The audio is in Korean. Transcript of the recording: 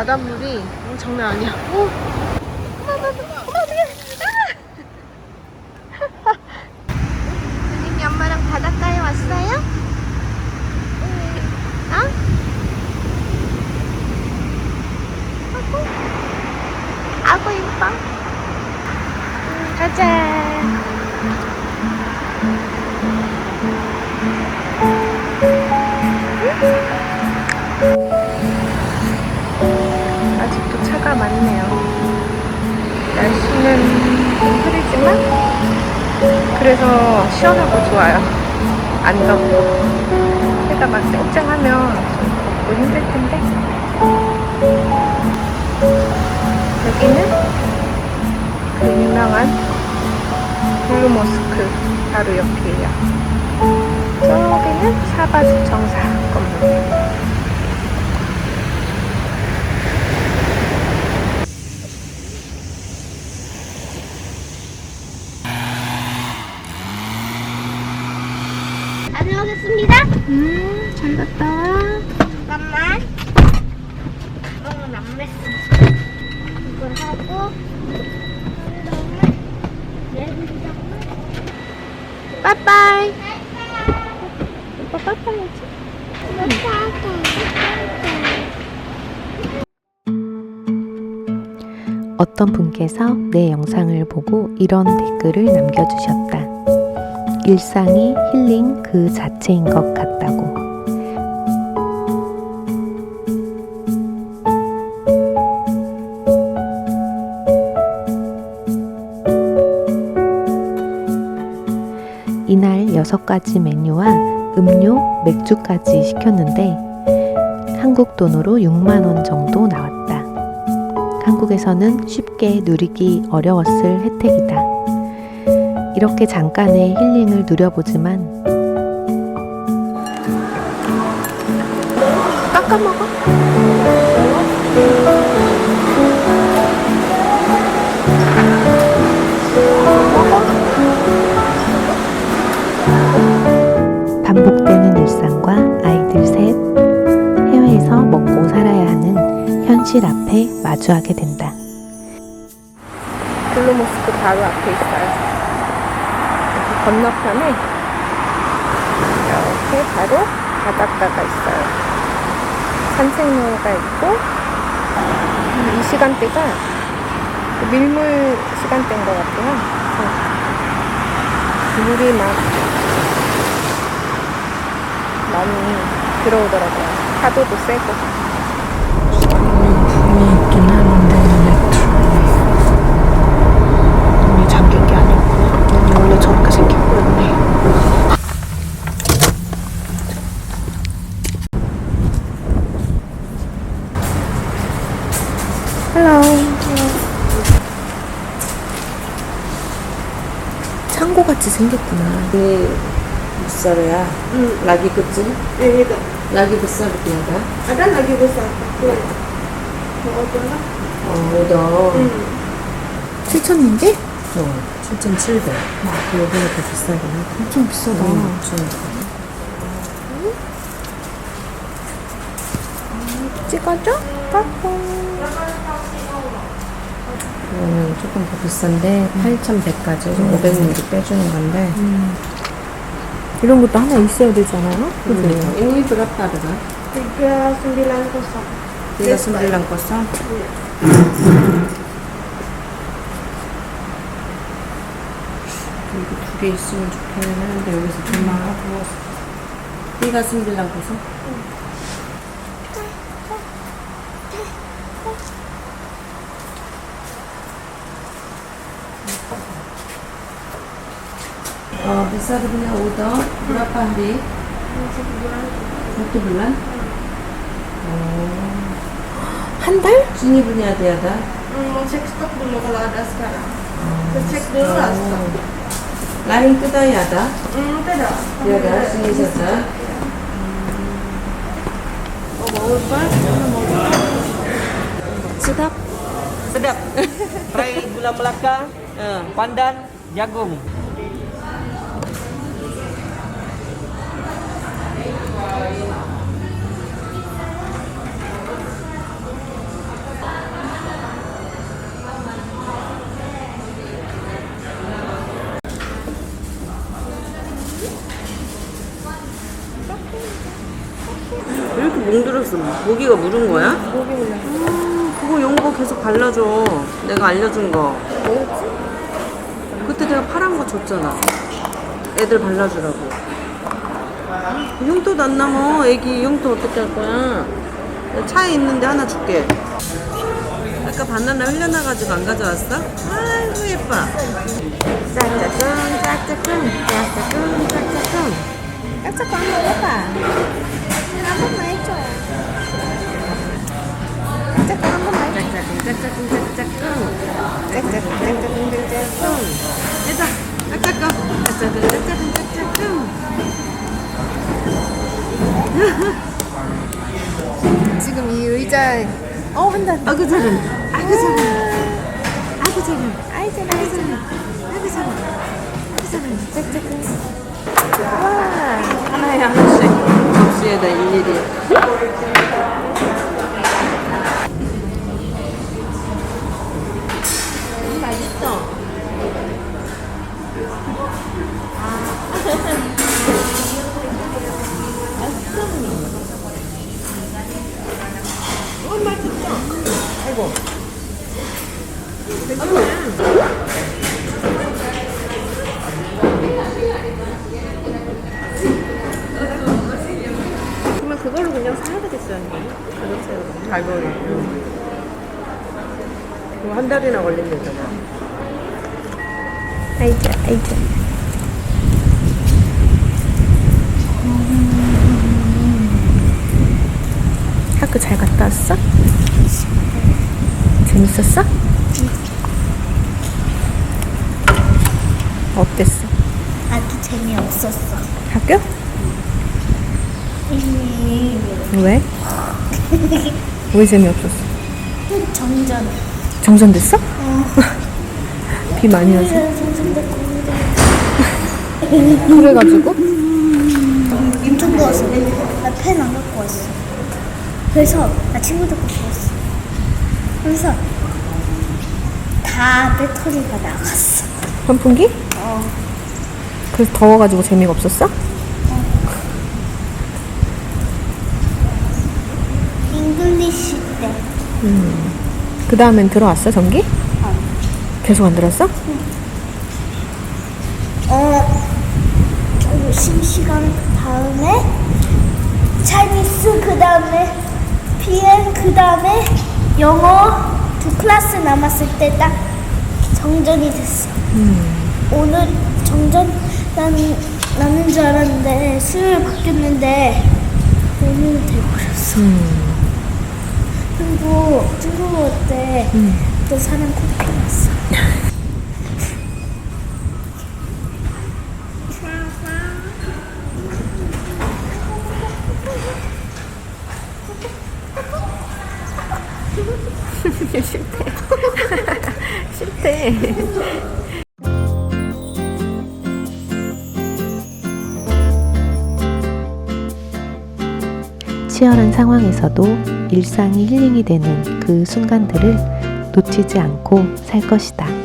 바닷물이 장난 아니야. 오! 어떡해. 아! 어? 이뻐 음, 가자 좀 흐리지만 그래서 시원하고 좋아요. 안 덥고. 해가 막 쨍쨍하면 좀 덥고 힘들 텐데. 여기는 그 유명한 블루모스크 바로 옆이에요. 저기는 사바주청사 건물. 다녀오겠습니다. 음, 잘 갔다 와. 잠깐만. 너무 안 맸어. 이걸 하고. 빠빠이. 오빠 빠빠이 하지. 어떤 분께서 내 영상을 보고 이런 댓글을 남겨주셨다. 일상이 힐링 그 자체인 것 같다고. 이날 여섯 가지 메뉴와 음료, 맥주까지 시켰는데 한국 돈으로 6만 원 정도 나왔다. 한국에서는 쉽게 누리기 어려웠을 혜택이다. 이렇게 잠깐의 힐링을 누려보지만 깎아 먹어. 반복되는 일상과 아이들 셋, 해외에서 먹고 살아야 하는 현실 앞에 마주하게 된다. 블루 모스크 바로 앞에 있어요. 건너편에 이렇게 바로 바닷가가 있어요. 산책로가 있고 이 시간대가 그 밀물 시간대인 것 같아요. 물이 막 많이 들어오더라고요. 파도도 세고. 있긴 하는데 눈이 잠긴 게 아니고 원래 저렇게 생겼거든요. 헬로. 창고 같이 생겼구나. Besar ya. Lagi kecil. Yang itu. Lagi besar tiada. Ada lagi besar. Tuh. Mau coba? Oh, udah. 7천인데? 어, 7,700. 여기가 더 비싸긴 하다. 엄청 비싸다. 음, 좀. 찍어줘? 까꿍. 이거는 조금 더 비싼데 음. 8,100까지 음. 500ml 빼주는 건데 음. 이런 것도 하나 있어야 되잖아요. 그죠? 음. Ini berapa harga? 390. 390. 이거 두 개 있으면 좋겠는 하는데 여기서 돈만 하고 390. 390. Eh, oh bisa punya utang berapa hari? Satu bulan. Satu bulan? Oh. Hantar? Sini punya ada ada? mau cek stok dulu kalau ada sekarang. Oh, cek dulu lah stok. Lain kita ya ada? Hmm, tidak. Ya ada, sini saja. Oh, mau apa? Mau Sedap. Sedap. Rai gula melaka, eh. pandan, jagung. 이렇게 뭉들었어? 모기가 물은 거야? 모기 물려. 음, 그거 용거 계속 발라줘. 내가 알려준 거. 뭐였지? 그때 내가 파란 거 줬잖아. 애들 발라주라고. 흉터도 안 남어. 애기 흉터 어떻게 할 거야? 차에 있는데 하나 줄게. 아까 바나나 흘려나가지고 안 가져왔어? 아이고 예뻐. 짜짜꿍 짜짜꿍 짜짜꿍 짜짜꿍 짝짝꿍 한번 해봐. 한 번만 해줘. 짝짝꿍 한 번만 해줘. 짜짜꿍 짜짜꿍 짜짜꿍 짜짜꿍 짜짜꿍 짜짜꿍 해자 짜짜꿍 짜짜꿍 짜짜꿍 짜짜꿍 지금 이 의자 어 한다. 아이고 잘해 아이고 잘해 아이고 잘해 아이 잘해 아이 잘해. 아이고 잘해 아이고 잘해 짝짝꿍. 하나에 하나씩 접시에다 일일이 그냥 사야 되겠어요 가격세로 가격이 그거 한 달이나 걸린대잖아 아이자 아이자. 학교 잘 갔다 왔어? 재밌었어? 어땠어? 아주 재미없었어. 학교? 왜? 왜 재미없었어? 정전. 정전됐어? 비 많이 와서? 그래가지고? 엄청 더웠어. 나펜안 갖고 왔어. 그래서 나 친구들 갖고 왔어. 그래서 다 배터리가 나갔어. 선풍기? 어. 그래서 더워가지고 재미가 없었어? 잉글리시 때. 그 다음엔 들어왔어 전기? 계속 안 들었어? 어, 그 심시간 다음에 차이니스 그 다음에 비엔 그 다음에 영어 두 클래스 남았을 때 딱 정전이 됐어. 오늘 정전 나는 나는 줄 알았는데 수요일 바뀌었는데 오늘 돼버렸어. 그리고 중국어 때또 사람 코피 났어. 싫대. 치열한 상황에서도 일상이 힐링이 되는 그 순간들을 놓치지 않고 살 것이다.